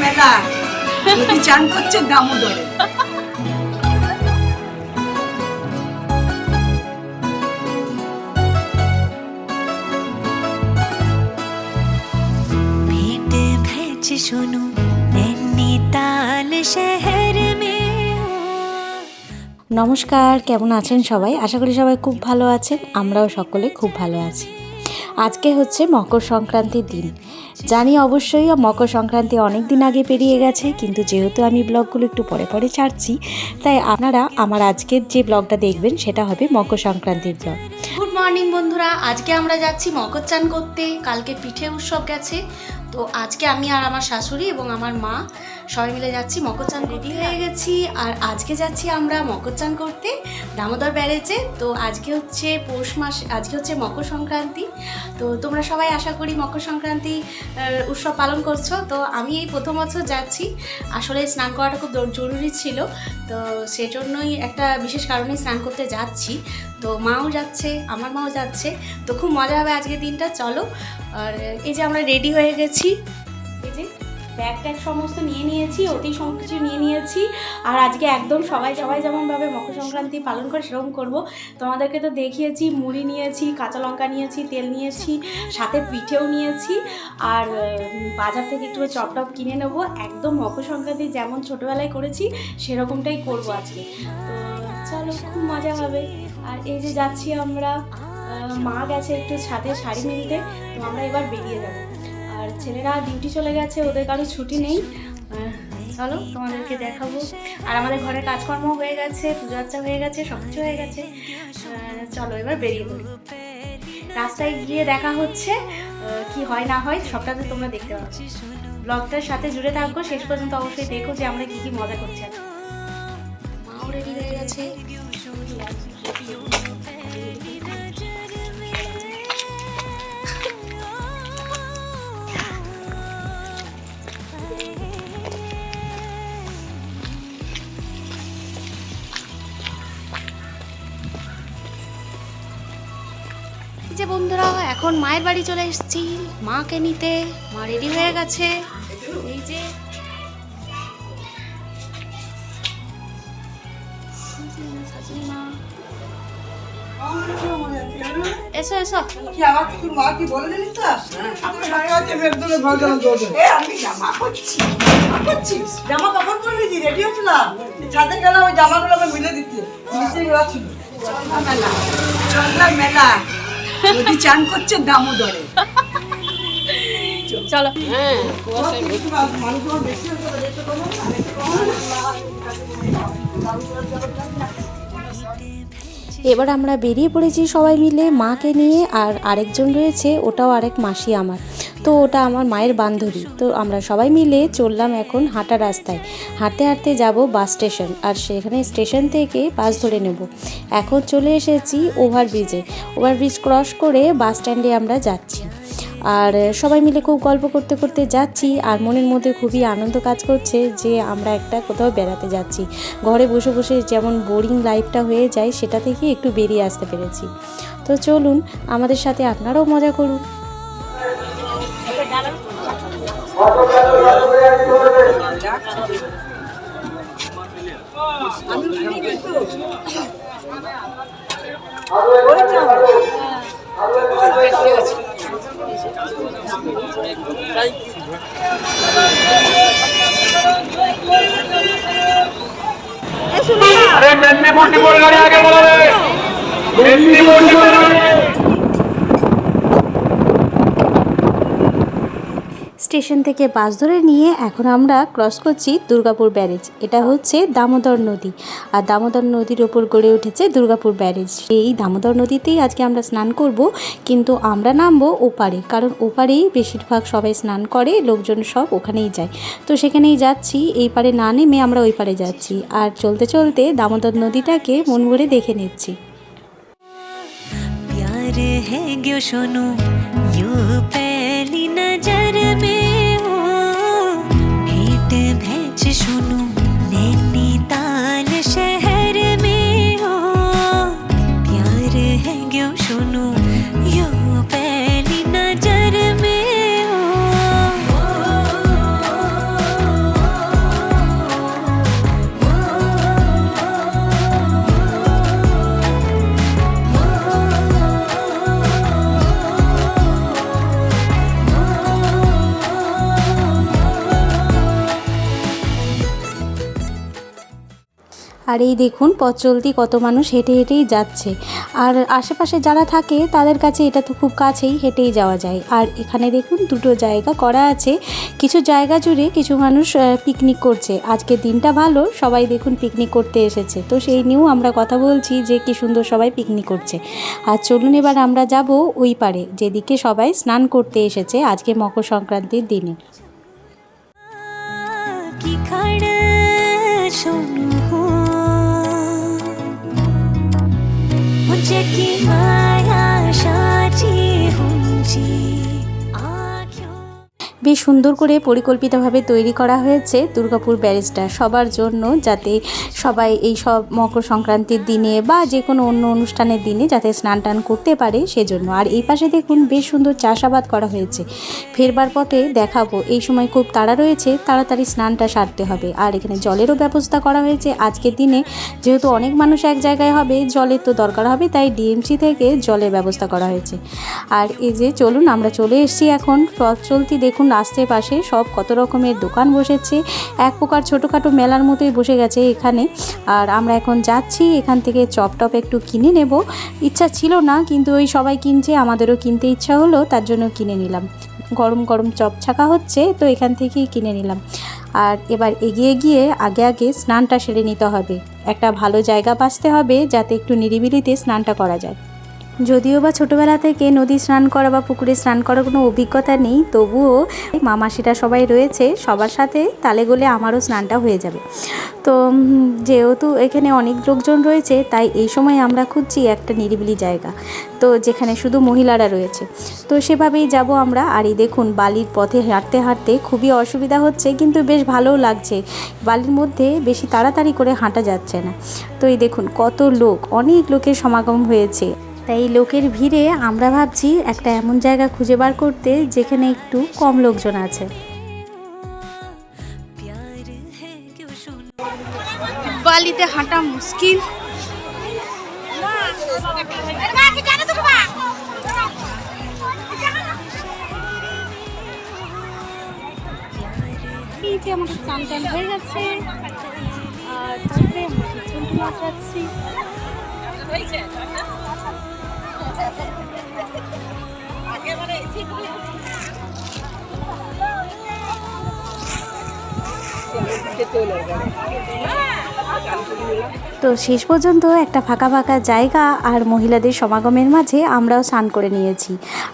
মেলা চান করছে দামোদরে শোনো তাল সে নমস্কার, কেমন আছেন সবাই? আশা করি সবাই খুব ভালো আছেন, আমরাও সকলে খুব ভালো আছি। আজকে হচ্ছে মকর সংক্রান্তির দিন। জানি অবশ্যই মকর সংক্রান্তি অনেক দিন আগে পেরিয়ে গেছে, কিন্তু যেহেতু আমি ব্লগগুলো একটু পরে পরে ছাড়ছি, তাই আপনারা আমার আজকের যে ব্লগটা দেখবেন, সেটা হবে মকর সংক্রান্তির ব্লগ। গুড মর্নিং বন্ধুরা। আজকে আমরা যাচ্ছি মকর চান করতে। কালকে পিঠে উৎসব গেছে। তো আজকে আমি আর আমার শাশুড়ি এবং আমার মা সবাই মিলে যাচ্ছি মকর চান রেডি হয়ে গেছি। আর আজকে যাচ্ছি আমরা মকর চান করতে, দামোদর ব্যারেজে। তো আজকে হচ্ছে পৌষ মাস, আজকে হচ্ছে মকর সংক্রান্তি। তো তোমরা সবাই আশা করি মকর সংক্রান্তি উৎসব পালন করছ। তো আমি এই প্রথম বছর যাচ্ছি। আসলে স্নান করাটা খুব জরুরি ছিল। তো সেজন্যই একটা বিশেষ কারণে স্নান করতে যাচ্ছি। তো মাও যাচ্ছে, আমার মাও যাচ্ছে। তো খুব মজা হবে আজকে দিনটা, চলো। আর এই যে আমরা রেডি হয়ে গেছি। ব্যাগ ট্যাগ সমস্ত নিয়ে নিয়েছি অতি সব কিছু নিয়ে নিয়েছি। আর আজকে একদম সবাই সবাই যেমনভাবে মকর সংক্রান্তি পালন করে সেরকম করব। তোমাদেরকে তো দেখিয়েছি, মুড়ি নিয়েছি, কাঁচা লঙ্কা নিয়েছি, তেল নিয়েছি, সাথে পিঠেও নিয়েছি। আর বাজার থেকে একটু চপ টপ কিনে নেব। একদম মকর সংক্রান্তি যেমন ছোটোবেলায় করেছি, সেরকমটাই করব আজকে। তো চলো, খুব মজা হবে। আর এই যে যাচ্ছি আমরা মা গেছে একটু ছাদে শাড়ি মিলতে, তো আমরা এবার বেরিয়ে যাব। ছেলেরা ডিউটি চলে গেছে, ওদের কারও ছুটি নেই। চলো তোমাদেরকে দেখাবো। আর আমাদের ঘরের কাজকর্ম হয়ে গেছে পুজো আচ্চা হয়ে গেছে, সব কিছু হয়ে গেছে। চলো এবার বেরিয়ে পড়ি। রাস্তায় গিয়ে দেখা হচ্ছে কি হয় না হয়, সবটা তো তোমরা দেখতে পাবে। ব্লগটার সাথে জুড়ে থাকব শেষ পর্যন্ত অবশ্যই দেখো যে আমরা কি কি মজা করছি। মাও রেডি হয়ে গেছে। যে বন্ধুরা এখন মায়ের বাড়ি চলে এসেছি। মাকে নিতে মা রেডি হয়ে গেছে। এই যে। এসো এসো। জামা কাপড় পরে দিদি রেডি হচ্ছিলাম ছাদে গেলাম ওই জামাগুলোকে মিলে দিতে। মিশে গেলা ছিল। চন্দ্রা মেলা মেলা নদী চান করছে দামোদরে। চলো। মানুষ এবার আমরা বেরিয়ে পড়েছি সবাই মিলে মাকে নিয়ে, আর আরেকজন রয়েছে, ওটাও আরেক মাসি আমার। তো ওটা আমার মায়ের বান্ধবী। তো আমরা সবাই মিলে চললাম এখন হাঁটা রাস্তায়। হাঁটতে হাঁটতে যাব বাস স্টেশন, আর সেখানে স্টেশন থেকে বাস ধরে নেব। এখন চলে এসেছি ওভারব্রিজে। ওভারব্রিজ ক্রস করে বাস স্ট্যান্ডে আমরা যাচ্ছি। আর সবাই মিলে খুব গল্প করতে করতে যাচ্ছি আর মনের মধ্যে খুবই আনন্দ কাজ করছে যে আমরা একটা কোথাও বেড়াতে যাচ্ছি। ঘরে বসে বসে যেমন বোরিং লাইফটা হয়ে যায় সেটা থেকে একটু বেরিয়ে আসতে পেরেছি। তো চলুন আমাদের সাথে আপনারাও মজা করুন। अरे मेदिनीपुर डिपोल गाड़ी आगे बोलो रे मेदिनीपुर डिपोल गाड़ी স্টেশন থেকে বাস ধরে নিয়ে এখন আমরা ক্রস করছি দুর্গাপুর ব্যারেজ এটা হচ্ছে দামোদর নদী আর দামোদর নদীর ওপর গড়ে উঠেছে দুর্গাপুর ব্যারেজ এই দামোদর নদীতেই আজকে আমরা স্নান করব কিন্তু আমরা নামবো ওপারে কারণ ওপারেই বেশিরভাগ সবাই স্নান করে লোকজন সব ওখানেই যায় তো সেখানেই যাচ্ছি এই পারে না নেমে আমরা ওই পারে যাচ্ছি আর চলতে চলতে দামোদর নদীটাকে মন ভরে দেখে নিচ্ছি प्यार है ग्यो सुनो यू पहली আর এই দেখুন পথ চলতি কত মানুষ হেঁটে হেঁটেই যাচ্ছে। আর আশেপাশে যারা থাকে, তাদের কাছে এটা তো খুব কাছেই হেঁটেই যাওয়া যায়। আর এখানে দেখুন দুটো জায়গা করা আছে। কিছু জায়গা জুড়ে কিছু মানুষ পিকনিক করছে। আজকে দিনটা ভালো, সবাই দেখুন পিকনিক করতে এসেছে। তো সেই নিয়েও আমরা কথা বলছি যে কি সুন্দর সবাই পিকনিক করছে। আর চলুন এবার আমরা যাব ওই পারে, যেদিকে সবাই স্নান করতে এসেছে আজকে মকর সংক্রান্তির দিনে। সুন্দর করে পরিকল্পিতভাবে তৈরি করা হয়েছে দুর্গাপুর ব্যারেজটা সবার জন্য যাতে সবাই এই সব মকর সংক্রান্তির দিনে বা যে কোনো অন্য অনুষ্ঠানের দিনে যাতে স্নান টান করতে পারে সেজন্য। আর এই পাশে দেখুন বেশ সুন্দর চাষাবাদ করা হয়েছে। ফেরবার পথে দেখাবো। এই সময় খুব তাড়া রয়েছে, তাড়াতাড়ি স্নানটা সারতে হবে। আর এখানে জলেরও ব্যবস্থা করা হয়েছে। আজকের দিনে যেহেতু অনেক মানুষ এক জায়গায় হবে, জলের তো দরকার হবে, তাই ডিএমসি থেকে জলের ব্যবস্থা করা হয়েছে। আর এই যে চলুন, আমরা চলে এসেছি এখন। পথ চলতি দেখুন রাস্তার পাশে সব কত রকমের দোকান বসেছে। এক প্রকার ছোটোখাটো মেলার মতোই বসে গেছে এখানে। আর আমরা এখন যাচ্ছি, এখান থেকে চপ টপ একটু কিনে নেব। ইচ্ছা ছিল না, কিন্তু ওই সবাই কিনছে, আমাদেরও কিনতে ইচ্ছা হলো, তার জন্য কিনে নিলাম। গরম গরম চপ ছাকা হচ্ছে, তো এখান থেকেই কিনে নিলাম। আর এবার এগিয়ে গিয়ে আগে আগে স্নানটা সেরে নিতে হবে। একটা ভালো জায়গা বাঁচতে হবে, যাতে একটু নিরিবিলিতে স্নানটা করা যায়। যদিও বা ছোটোবেলা থেকে নদী স্নান করা বা পুকুরে স্নান করার কোনো অভিজ্ঞতা নেই, তবুও মামাসিরা সবাই রয়েছে, সবার সাথে তালে গলে আমারও স্নানটা হয়ে যাবে। তো যেহেতু এখানে অনেক লোকজন রয়েছে, তাই এই সময় আমরা খুঁজছি একটা নিরিবিলি জায়গা। তো, যেখানে শুধু মহিলারা রয়েছে। তো, সেভাবেই যাব আমরা। আর এই দেখুন, বালির পথে হাঁটতে হাঁটতে খুবই অসুবিধা হচ্ছে, কিন্তু বেশ ভালোও লাগছে। বালির মধ্যে বেশি তাড়াতাড়ি করে হাঁটা যাচ্ছে না। তো, এই দেখুন, কত লোক, অনেক লোকের সমাগম হয়েছে। তাই লোকের ভিড়ে আমরা ভাবছি একটা এমন জায়গা খুঁজে বার করতে যেখানে একটু কম লোকজন আছে। বালিতে হাঁটা মুশকিল। আমাদের চান হয়ে গেছে। আর তারপরে আমরা যাচ্ছি। তো শেষ পর্যন্ত একটা ফাঁকা ফাঁকা জায়গা আর মহিলাদের সমাগমের মাঝে আমরাও স্নান করে নিয়েছি।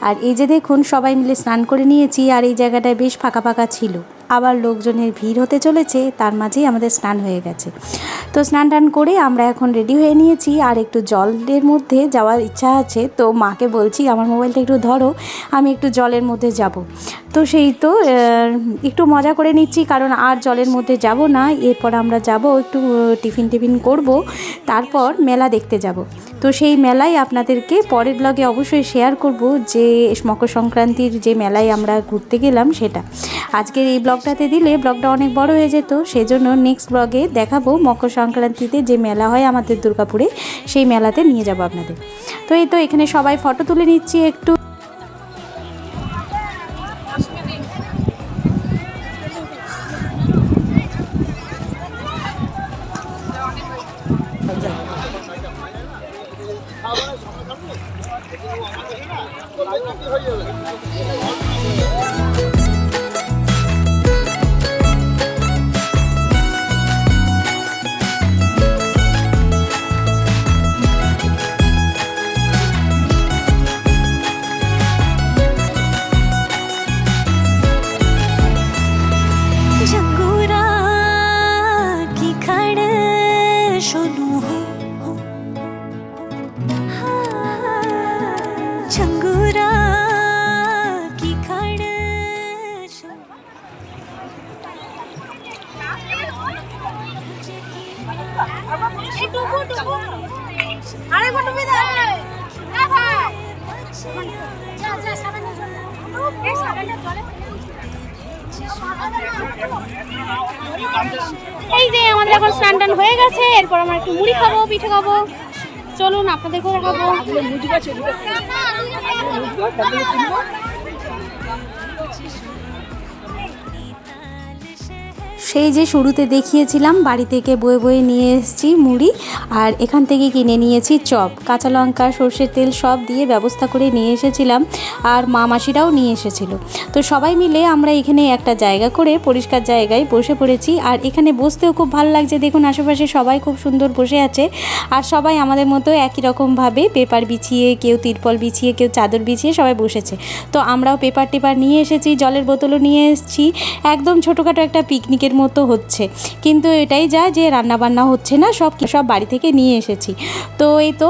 আর এই যে দেখুন, সবাই মিলে স্নান করে নিয়েছি আর এই জায়গাটায় বেশ ফাঁকা ফাঁকা ছিল। আবার লোকজনের ভিড় হতে চলেছে, তার মাঝেই আমাদের স্নান হয়ে গেছে। তো স্নান টান করে আমরা এখন রেডি হয়ে নিয়েছি, আর একটু জলের মধ্যে যাওয়ার ইচ্ছা আছে। তো মাকে বলছি, আমার মোবাইলটা একটু ধরো, আমি একটু জলের মধ্যে যাব। তো সেই তো একটু মজা করে নিচ্ছি, কারণ আর জলের মধ্যে যাব না। এরপর আমরা যাব, একটু টিফিন টিফিন করব, তারপর মেলা দেখতে যাব। তো সেই মেলায় আপনাদেরকে পরের ব্লগে অবশ্যই শেয়ার করব, যে মকর সংক্রান্তির যে মেলায় আমরা ঘুরতে গেলাম সেটা। আজকের এই ব্লগটাতে দিলে ব্লগটা অনেক বড় হয়ে যেত, সেজন্য নেক্সট ব্লগে দেখাবো মকর সংক্রান্তিতে যে মেলা হয় আমাদের দুর্গাপুরে, সেই মেলাতে নিয়ে যাব আপনাদের। তো এই তো, এখানে সবাই ফটো তুলে নিচ্ছি একটু। এই যে আমাদের এখন স্নান টান হয়ে গেছে এরপর আমরা একটু মুড়ি খাব পিঠে খাব। চলুন আপনাদের করে সেই যে শুরুতে দেখিয়েছিলাম, বাড়ি থেকে বয়ে বয়ে নিয়ে এসেছি মুড়ি আর এখান থেকে কিনে নিয়েছি চপ। কাঁচা লঙ্কা, সর্ষের তেল সব দিয়ে ব্যবস্থা করে নিয়ে এসেছিলাম আর মা মাসিরাও নিয়ে এসেছিল। তো সবাই মিলে আমরা এখানে একটা জায়গা করে পরিষ্কার জায়গায় বসে পড়েছি আর এখানে বসতেও খুব ভালো লাগছে। দেখুন, আশেপাশে সবাই খুব সুন্দর বসে আছে আর সবাই আমাদের মতো একই রকমভাবে পেপার বিছিয়ে, কেউ তিরপল বিছিয়ে, কেউ চাদর বিছিয়ে সবাই বসেছে। তো আমরাও পেপার টেপার নিয়ে এসেছি, জলের বোতলও নিয়ে এসেছি। একদম ছোটোখাটো একটা পিকনিকের মতো হচ্ছে। কিন্তু এটাই যা যে রান্না বান্না হচ্ছে না, সব সব বাড়ি থেকে নিয়ে এসেছি। তো এই তো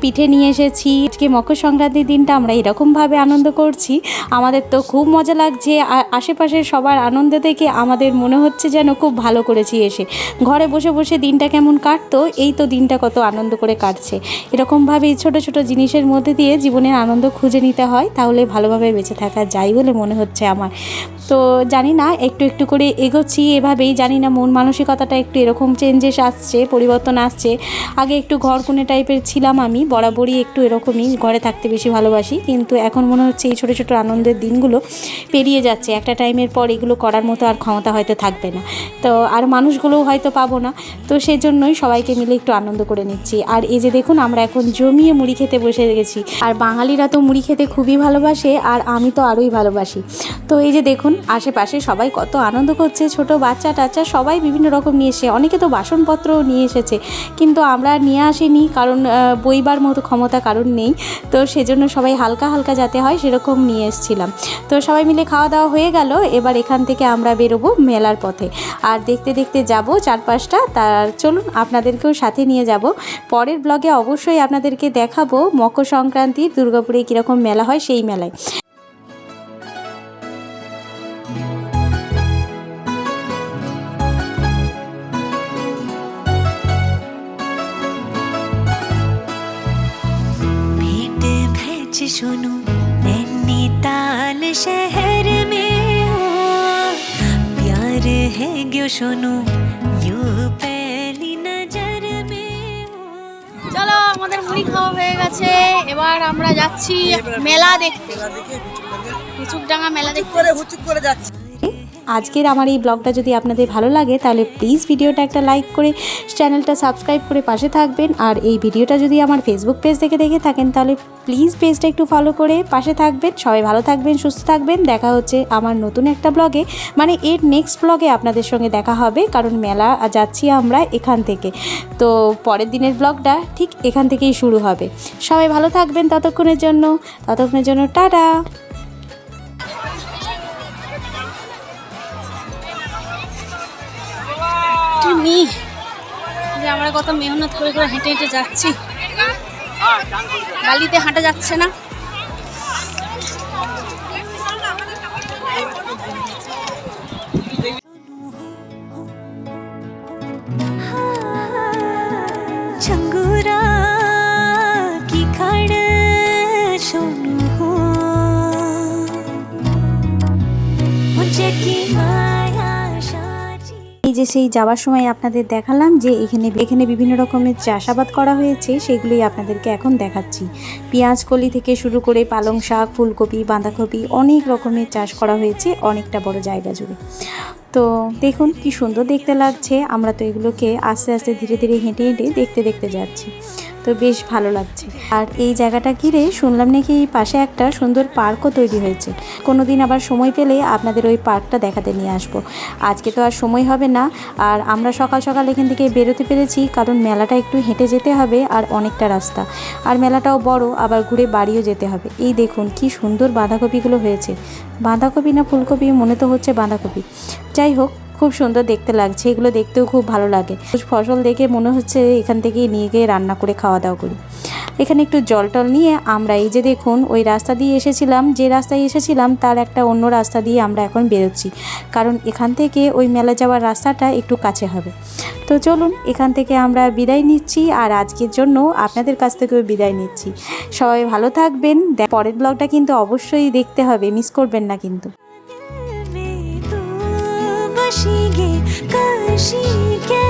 পিঠে নিয়ে এসেছি। আজকে মকর সংক্রান্তির দিনটা আমরা এরকমভাবে আনন্দ করছি। আমাদের তো খুব মজা লাগছে। আশেপাশের সবার আনন্দ থেকে আমাদের মনে হচ্ছে যেন খুব ভালো করেছি এসে। ঘরে বসে বসে দিনটা কেমন কাটতো, এই তো দিনটা কত আনন্দ করে কাটছে। এরকমভাবেই ছোট ছোট জিনিসের মধ্যে দিয়ে জীবনের আনন্দ খুঁজে নিতে হয়, তাহলে ভালোভাবে বেঁচে থাকা যায় বলে মনে হচ্ছে আমার। তো জানি না, একটু একটু করে এগোচ্ছি এভাবেই জানি না, মন মানসিকতাটা একটু এরকম চেঞ্জেস আসছে, পরিবর্তন আসছে। আগে একটু ঘর কোণে টাইপের ছিলাম আমি, বরাবরই একটু এরকমই ঘরে থাকতে বেশি ভালোবাসি। কিন্তু এখন মনে হচ্ছে এই ছোটো ছোটো আনন্দের দিনগুলো পেরিয়ে যাচ্ছে, একটা টাইমের পর এগুলো করার মতো আর ক্ষমতা হয়তো থাকবে না। তো আর মানুষগুলোও হয়তো পাবো না। তো সেজন্যই সবাইকে মিলে একটু আনন্দ করে নিচ্ছি। আর এই যে দেখুন, আমরা এখন জমিয়ে মুড়ি খেতে বসে গেছি। আর বাঙালিরা তো মুড়ি খেতে খুবই ভালোবাসে, আর আমি তো আরোই ভালোবাসি। তো এই যে দেখুন, আশেপাশে সবাই কত আনন্দ করছে ছোট বাচ্চা টাচ্চা সবাই বিভিন্ন রকম নিয়ে এসে, অনেকে তো বাসনপত্রও নিয়ে এসেছে, কিন্তু আমরা নিয়ে আসিনি, কারণ বইবার মতো ক্ষমতা কারণ নেই, তো সেজন্য সবাই হালকা হালকা যাতে হয় সেরকম নিয়ে এসেছিলাম। তো সবাই মিলে খাওয়া দাওয়া হয়ে গেল, এবার এখান থেকে আমরা বেরোবো মেলার পথে। আর দেখতে দেখতে যাব চারপাশটা, তার চলুন আপনাদেরকেও সাথে নিয়ে যাব। পরের ব্লগে অবশ্যই আপনাদেরকে দেখাবো মকর সংক্রান্তি দুর্গাপুরে কীরকম মেলা হয় সেই মেলায়। শোনো ইউ পেলি নজর মে চলো আমাদের মুড়ি খাওয়া হয়ে গেছে। এবার আমরা যাচ্ছি মেলা দেখতে। হুচুক ডাঙা মেলা দেখতে। করে হুচুক করে যাচ্ছি। আজকের আমার এই ব্লগটা যদি আপনাদের ভালো লাগে, তাহলে প্লিজ ভিডিওটা একটা লাইক করে চ্যানেলটা সাবস্ক্রাইব করে পাশে থাকবেন। আর এই ভিডিওটা যদি আমার ফেসবুক পেজ থেকে দেখে থাকেন, তাহলে প্লিজ পেজটা একটু ফলো করে পাশে থাকবেন। সবাই ভালো থাকবেন, সুস্থ থাকবেন। দেখা হচ্ছে আমার নতুন একটা ব্লগে। মানে এর নেক্সট ব্লগে আপনাদের সঙ্গে দেখা হবে, কারণ মেলা যাচ্ছি আমরা এখান থেকে। তো পরের দিনের ব্লগটা ঠিক এখান থেকেই শুরু হবে। সবাই ভালো থাকবেন ততক্ষণের জন্য। ততক্ষণের জন্য টাটা! নি যে আমরা কত মেহনত করে করে হেঁটে হেঁটে যাচ্ছি। বালিতে হাঁটা যাচ্ছে না। Jackie, my এই যে সেই যাওয়ার সময় আপনাদের দেখালাম যে এখানে এখানে বিভিন্ন রকমের চাষাবাদ করা হয়েছে, সেগুলোই আপনাদেরকে এখন দেখাচ্ছি। পেঁয়াজ কলি থেকে শুরু করে পালং শাক, ফুলকপি, বাঁধাকপি অনেক রকমের চাষ করা হয়েছে অনেকটা বড় জায়গা জুড়ে। তো দেখুন কি সুন্দর দেখতে লাগছে। আমরা তো এগুলোকে আস্তে আস্তে, ধীরে ধীরে, হেঁটে হেঁটে দেখতে দেখতে যাচ্ছি। তো বেশ ভালো লাগছে। আর এই জায়গাটা ঘিরে শুনলাম নাকি এই পাশে একটা সুন্দর পার্কও তৈরি হয়েছে। কোনো দিন আবার সময় পেলে আপনাদের ওই পার্কটা দেখাতে নিয়ে আসব। আজকে তো আর সময় হবে না। আর আমরা সকাল সকাল এখান থেকে বেরোতে পেরেছি, কারণ মেলাটা একটু হেঁটে যেতে হবে আর অনেকটা রাস্তা। আর মেলাটাও বড়, আবার ঘুরে বাড়িও যেতে হবে। এই দেখুন, কি সুন্দর বাঁধাকপিগুলো হয়েছে। বাঁধাকপি না ফুলকপি, মনে তো হচ্ছে বাঁধাকপি। যাই হোক খুব সুন্দর দেখতে লাগছে, এগুলো দেখতেও খুব ভালো লাগে। ফসল দেখে মনে হচ্ছে এখান থেকেই নিয়ে গিয়ে রান্না করে খাওয়া দাওয়া করি। এখানে একটু জল টল নিয়ে আমরা এই যে দেখুন, ওই রাস্তা দিয়ে এসেছিলাম, যে রাস্তায় এসেছিলাম তার একটা অন্য রাস্তা দিয়ে আমরা এখন বেরোচ্ছি। কারণ এখান থেকে ওই মেলা যাওয়ার রাস্তাটা একটু কাছে হবে। তো চলুন, এখান থেকে আমরা বিদায় নিচ্ছি আর আজকের জন্য আপনাদের কাছ থেকেও বিদায় নিচ্ছি। সবাই ভালো থাকবেন পরের ব্লগটা কিন্তু অবশ্যই দেখতে হবে, মিস করবেন না কিন্তু। में तू बसी गे काशी के